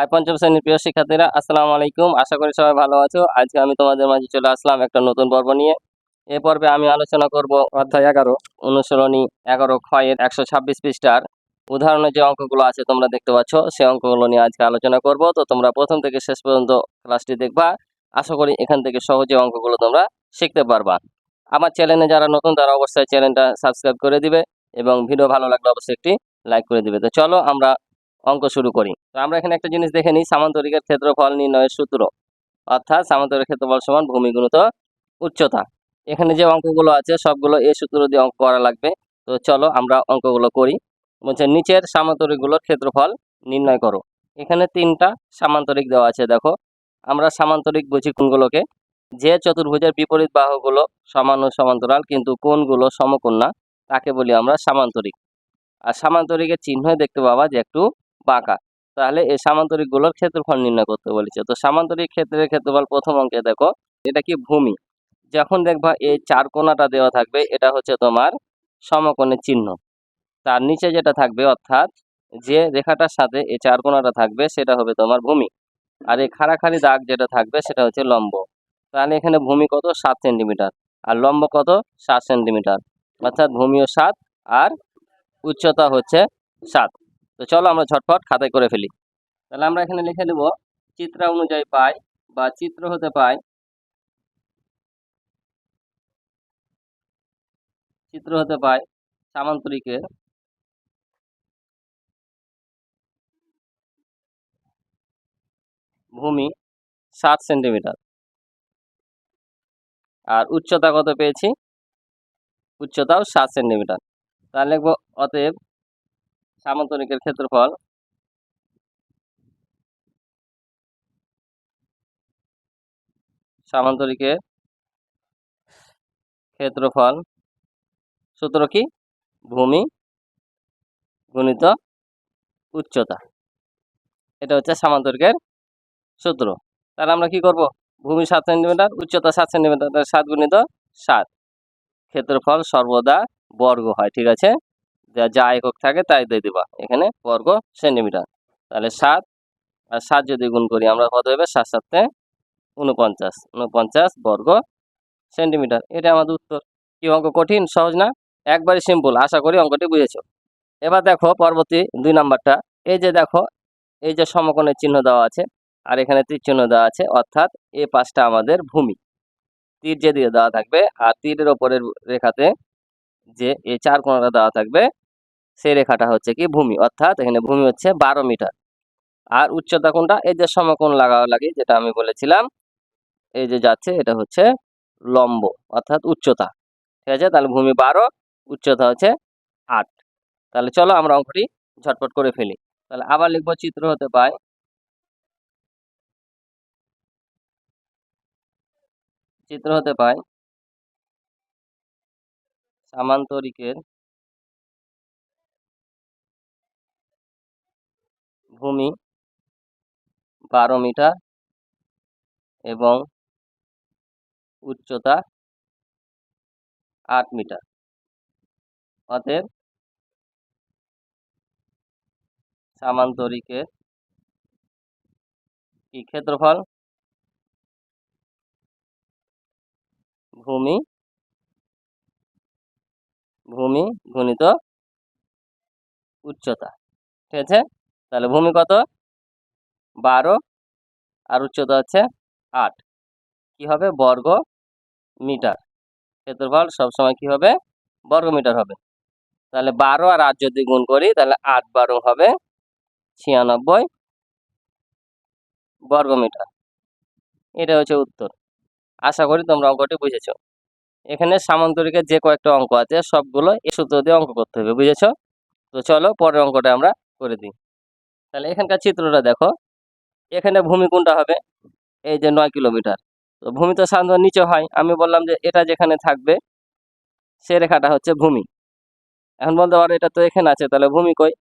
High পঞ্চম শ্রেণির প্রিয় শিক্ষার্থীরা, আসসালামু আলাইকুম। আশা করি সবাই ভালো আছো। আজকে আমি তোমাদের মাঝে চলে আসলাম একটা নতুন পর্ব নিয়ে। এ পর্বে আমি আলোচনা করব অধ্যায় এগারো, অনুশীলনী এগারো ক্ষয়ের একশো ছাব্বিশ পৃষ্ঠার। উদাহরণের যে অঙ্কগুলো আছে তোমরা দেখতে পাচ্ছ সেই অঙ্কগুলো নিয়ে আজকে আলোচনা করব। তো তোমরা প্রথম থেকে শেষ পর্যন্ত ক্লাসটি দেখবা। আশা করি এখান থেকে সহজে অঙ্কগুলো তোমরা শিখতে পারবা। আমার চ্যানেলে যারা নতুন, তারা অবশ্যই চ্যানেলটা সাবস্ক্রাইব করে দিবে এবং ভিডিও ভালো লাগলে অবশ্যই একটি লাইক করে দিবে। তো চলো আমরা অঙ্ক শুরু করি। তো আমরা এখানে একটা জিনিস দেখে নিই, সামান্তরিকের ক্ষেত্রফল নির্ণয়ের সূত্র। অর্থাৎ সামান্তরিক ক্ষেত্রফল সমান ভূমি গুণিত উচ্চতা। এখানে যে অঙ্কগুলো আছে, সবগুলো এই সূত্র দিয়ে অঙ্ক করা লাগবে। তো চলো আমরা অঙ্কগুলো করি। বলছে, নিচের সামান্তরিকগুলোর ক্ষেত্রফল নির্ণয় করো। এখানে তিনটা সামান্তরিক দেওয়া আছে, দেখো। আমরা সামান্তরিক বুঝি কোনগুলোকে? যে চতুর্ভুজের বিপরীত বাহুগুলো সমান ও সমান্তরাল, কিন্তু কোনগুলো সমকোণ না, তাকে বলি আমরা সামান্তরিক। আর সামান্তরিকের চিহ্নই দেখতে পাবা যে একটু বাঁকা। তাহলে এই সামান্তরিকগুলোর ক্ষেত্রফল নির্ণয় করতে বলেছে। তো সামান্তরিক ক্ষেত্রের ক্ষেত্রফল প্রথম অঙ্কে দেখো, এটা কি ভূমি? যখন দেখবা এই চার কোণাটা দেওয়া থাকবে, এটা হচ্ছে তোমার সমকোণের চিহ্ন। তার নিচে যেটা থাকবে, অর্থাৎ যে রেখাটার সাথে এই চার কোণাটা থাকবে, সেটা হবে তোমার ভূমি। আর এই খাড়াখাড়ি দাগ যেটা থাকবে, সেটা হচ্ছে লম্ব। তাহলে এখানে ভূমি কত? সাত সেন্টিমিটার। আর লম্ব কত? সাত সেন্টিমিটার। অর্থাৎ ভূমিও সাত, আর উচ্চতা হচ্ছে সাত। তো চলো আমরা ঝটপট খাতায় করে ফেলি। তাহলে আমরা এখানে লিখে নেব, চিত্র অনুযায়ী পাই বা চিত্র হতে পাই। চিত্র হতে পাই সামান্তরিকের। ভূমি সাত সেন্টিমিটার। আর উচ্চতা কত পেয়েছি? উচ্চতাও সাত সেন্টিমিটার। তাহলে লিখব, অতএব সামান্তরিকের ক্ষেত্রফল। সামান্তরিকের ক্ষেত্রফল সূত্র কি? ভূমি গুণিত উচ্চতা। এটা হচ্ছে সামান্তরিকের সূত্র। তাহলে আমরা কি করব? ভূমি সাত সেন্টিমিটার, উচ্চতা সাত সেন্টিমিটার, সাত গুণিত সাত। ক্ষেত্রফল সর্বদা বর্গ হয়, ঠিক আছে? যা একক থাকে তাই দিয়ে দিবা। এখানে বর্গ সেন্টিমিটার। তাহলে সাত, আর সাত যদি গুণ করি, আমরা কত হবে? সাত সাতে উনপঞ্চাশ উনপঞ্চাশ বর্গ সেন্টিমিটার। এটা আমাদের উত্তর। কি অঙ্ক কঠিন? সহজ না? একবারে সিম্পল আশা করি অঙ্কটি বুঝেছ। এবার দেখো পরবর্তী দুই নাম্বারটা। এই যে দেখো, এই যে সমকোণের চিহ্ন দেওয়া আছে, আর এখানে তীর চিহ্ন দেওয়া আছে, অর্থাৎ এ পাশটা আমাদের ভূমি। তীর যে দিয়ে দেওয়া থাকবে, আর তীরের ওপরের রেখাতে যে এই চার কোণাটা দেওয়া থাকবে সেই রেখাটা হচ্ছে কি ভূমি। অর্থাৎ এখানে ভূমি হচ্ছে বারো মিটার। আর উচ্চতা কোনটা? এই যে সমকোণ লাগাও লাগে, যেটা আমি বলেছিলাম, এই যে যাচ্ছে, এটা হচ্ছে লম্ব, অর্থাৎ উচ্চতা। ঠিক আছে? তাহলে ভূমি বারো, উচ্চতা হচ্ছে আট। তাহলে চলো আমরা অঙ্কটি ঝটপট করে ফেলি। তাহলে আবার লিখব চিত্র হতে পায়। চিত্র হতে পায় সামান্তরিকের ভূমি বারো মিটার এবং উচ্চতা আট মিটার। অতএব সামান্তরিকের কি ক্ষেত্রফল? ভূমি ভূমি গুণিত উচ্চতা। ঠিক আছে? তাহলে ভূমি কত? বারো। আর উচ্চতা হচ্ছে আট। কি হবে? বর্গ মিটার। ক্ষেত্রফল সবসময় কি হবে? বর্গ মিটার হবে। তাহলে বারো আর আট যদি গুণ করি, তাহলে আট বারো হবে ছিয়ানব্বই বর্গ মিটার। এটা হচ্ছে উত্তর। আশা করি তোমরা অঙ্কটি বুঝেছ। এখানে সামান্তরিকের যে কয়েকটা অঙ্ক আছে, সবগুলো এ সূত্র দিয়ে অঙ্ক করতে হবে, বুঝেছ? তো চলো পরের অঙ্কটা আমরা করে দিই। তাহলে এখানকার চিত্রটা দেখো। এখানে ভূমি কোনটা হবে? এই যে নয় কিলোমিটার। তো ভূমি তো সাধারণত নিচে হয়। আমি বললাম যে এটা যেখানে থাকবে, সে রেখাটা হচ্ছে ভূমি। এখন বলতে পারো এটা তো এখানে আছে, তাহলে ভূমি কই?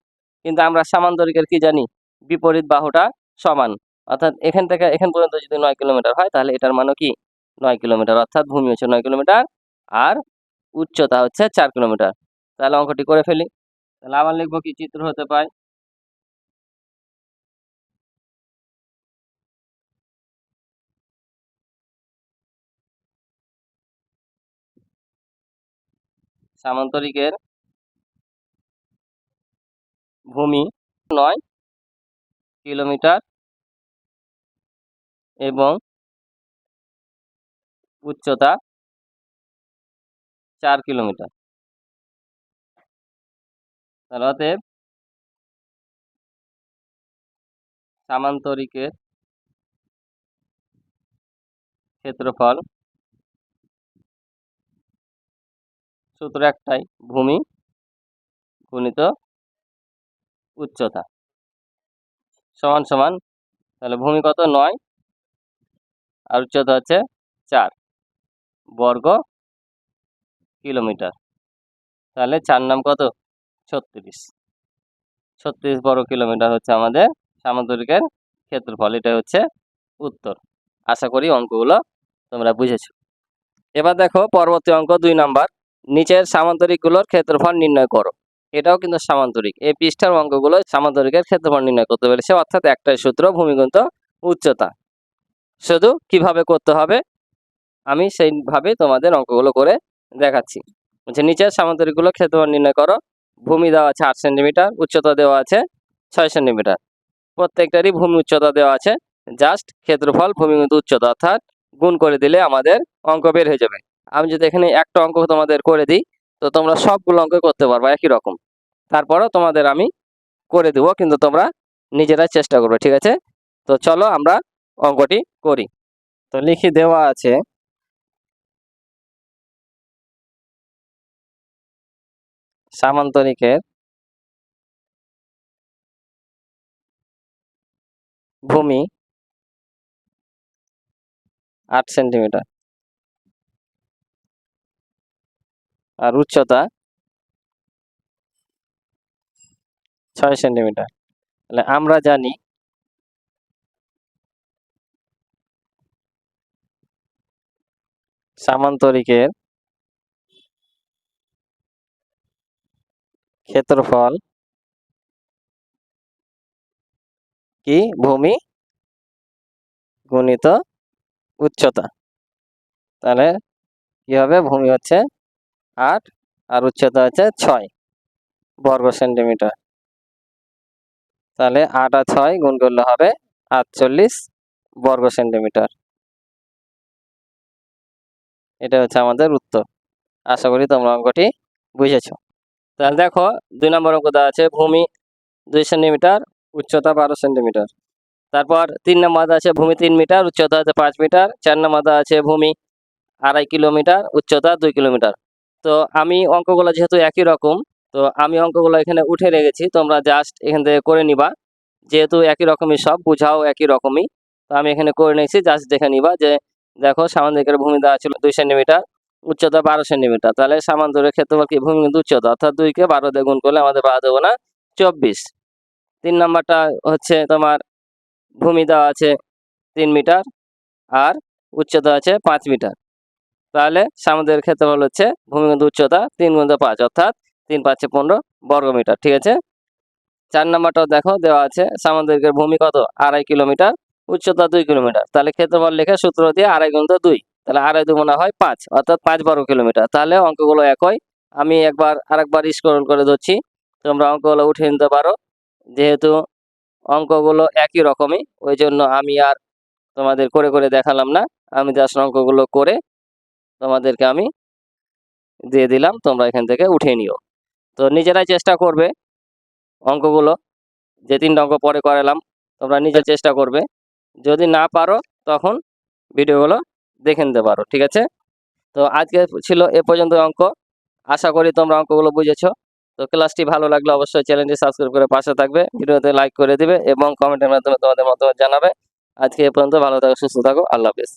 কিন্তু আমরা সামান্তরিকের কি জানি? বিপরীত বাহুটা সমান। অর্থাৎ এখান থেকে, এখান পর্যন্ত যদি নয় কিলোমিটার হয়, তাহলে এটার মানে কি? নয় কিলোমিটার। অর্থাৎ ভূমি হচ্ছে নয় কিলোমিটার আর উচ্চতা হচ্ছে চার কিলোমিটার। তাহলে অঙ্কটি করে ফেলি। তাহলে আবার লিখব কি? চিত্র হতে পায়। সামান্তরিকের ভূমি নয় কিলোমিটার এবং উচ্চতা চার কিলোমিটার। তাহলে সামান্তরিকের ক্ষেত্রফল সূত্র একটাই, ভূমি গুণিত উচ্চতা। সমান সমান, তাহলে ভূমি কত? নয়। আর উচ্চতা হচ্ছে চার বর্গ কিলোমিটার। তাহলে চার নাম কত? ছত্রিশ। ছত্রিশ বর্গ কিলোমিটার হচ্ছে আমাদের সামান্তরিকের ক্ষেত্রফল এটা হচ্ছে উত্তর। আশা করি অঙ্কগুলো তোমরা বুঝেছ। এবার দেখো পরবর্তী অঙ্ক দুই নাম্বার। নিচের সামান্তরিকগুলোর ক্ষেত্রফল নির্ণয় করো। এটাও কিন্তু সামান্তরিক। এই পৃষ্ঠার অঙ্কগুলো সামান্তরিকের ক্ষেত্রফল নির্ণয় করতে পেরেছে, অর্থাৎ একটাই সূত্র ভূমিগুণিত উচ্চতা। শুধু কীভাবে করতে হবে? আমি সেইভাবে তোমাদের অঙ্কগুলো করে দেখাচ্ছি। বলছে, নিচের সামান্তরিকগুলো ক্ষেত্রফল নির্ণয় করো। ভূমি দেওয়া আছে আট সেন্টিমিটার, উচ্চতা দেওয়া আছে ছয় সেন্টিমিটার। প্রত্যেকটারই ভূমি উচ্চতা দেওয়া আছে। জাস্ট ক্ষেত্রফল ভূমিগত উচ্চতা, অর্থাৎ গুণ করে দিলে আমাদের অঙ্ক বের হয়ে যাবে। আমি যদি এখানে একটা অঙ্ক তোমাদের করে দিই, তো তোমরা সবগুলো অঙ্ক করতে পারবে একই রকম। তারপরও তোমাদের আমি করে দেবো, কিন্তু তোমরা নিজেরাই চেষ্টা করবে, ঠিক আছে? তো চলো আমরা অঙ্কটি করি। তো লিখে দেওয়া আছে, সামান্তরিকের ভূমি আট সেন্টিমিটার। আর উচ্চতা ছয় সেন্টিমিটার। তাহলে আমরা জানি সামান্তরিকের ক্ষেত্রফল কি? ভূমি গুণিত উচ্চতা। তাহলে কি হবে? ভূমি হচ্ছে আট, আর উচ্চতা হচ্ছে ছয় বর্গ সেন্টিমিটার। তাহলে আট আর ছয় গুণ করলে হবে আটচল্লিশ বর্গ সেন্টিমিটার। এটা হচ্ছে আমাদের উত্তর। আশা করি তোমরা অঙ্কটি বুঝেছ। তাহলে দেখো, দুই নম্বর অঙ্ক দেওয়া আছে ভূমি দুই সেন্টিমিটার, উচ্চতা বারো সেন্টিমিটার। তারপর তিন নম্বর আছে ভূমি তিন মিটার, উচ্চতা আছে পাঁচ মিটার। চার নম্বর আছে ভূমি আড়াই কিলোমিটার, উচ্চতা দুই কিলোমিটার। তো আমি অঙ্কগুলো যেহেতু একই রকম, তো আমি অঙ্কগুলো এখানে উঠে রেখেছি, তোমরা জাস্ট এখান থেকে করে নিবা। যেহেতু একই রকমই সব, বুঝাও একই রকমই। তো আমি এখানে করে নিয়েছি জাস্ট দেখে নিবা যে, দেখো সামান্তরিকের ভূমি দেওয়া ছিল দুই সেন্টিমিটার, উচ্চতা বারো সেন্টিমিটার। তাহলে সামান্তরিক ক্ষেত্রফল কি? ভূমি কিন্তু উচ্চতা, অর্থাৎ দুইকে বারো দিয়ে গুণ করলে আমাদের বারো দেবো না, চব্বিশ। তিন নাম্বারটা হচ্ছে তোমার ভূমি দেওয়া আছে তিন মিটার, আর উচ্চতা আছে পাঁচ মিটার। তাহলে সামুদ্রিক ক্ষেত্রফল হচ্ছে ভূমিগত উচ্চতা তিন গুণ পাঁচ, অর্থাৎ তিন পাঁচে পনেরো বর্গ মিটার, ঠিক আছে? চার নাম্বারটাও দেখো, দেওয়া আছে, সামুদ্রিকের ভূমি কত? আড়াই কিলোমিটার, উচ্চতা দুই কিলোমিটার। তাহলে ক্ষেত্রফল লেখে সূত্র দিয়ে আড়াই গুণ দুই, তাহলে আড়াই দুগুণা হয় পাঁচ, অর্থাৎ পাঁচ বর্গ কিলোমিটার। তাহলে অঙ্কগুলো একই, আমি একবার আরেকবার স্মরণ করে ধরছি, তোমরা অঙ্কগুলো উঠে নিতে পারো, যেহেতু অঙ্কগুলো একই রকমই, ওই জন্য আমি আর তোমাদের করে করে দেখালাম না, আমি জাস্ট অঙ্কগুলো করে তোমাদেরকে আমি দিয়ে দিলাম, তোমরা এখান থেকে উঠে নিও। তো নিজেরাই চেষ্টা করবে অঙ্কগুলো, যে তিনটা অঙ্ক পরে করালাম, তোমরা নিজে চেষ্টা করবে। যদি না পারো, তখন ভিডিওগুলো দেখে নিতে পারো, ঠিক আছে? তো আজকে ছিল এ পর্যন্ত অঙ্ক। আশা করি তোমরা অঙ্কগুলো বুঝেছ। তো ক্লাসটি ভালো লাগলে অবশ্যই চ্যানেলটি সাবস্ক্রাইব করে পাশে থাকবে। ভিডিওতে লাইক করে দিবে এবং কমেন্টের মাধ্যমে তোমাদের মতামত জানাবে। আজকে এ পর্যন্ত ভালো থাকো, সুস্থ থাকো। আল্লাহ হাফেজ।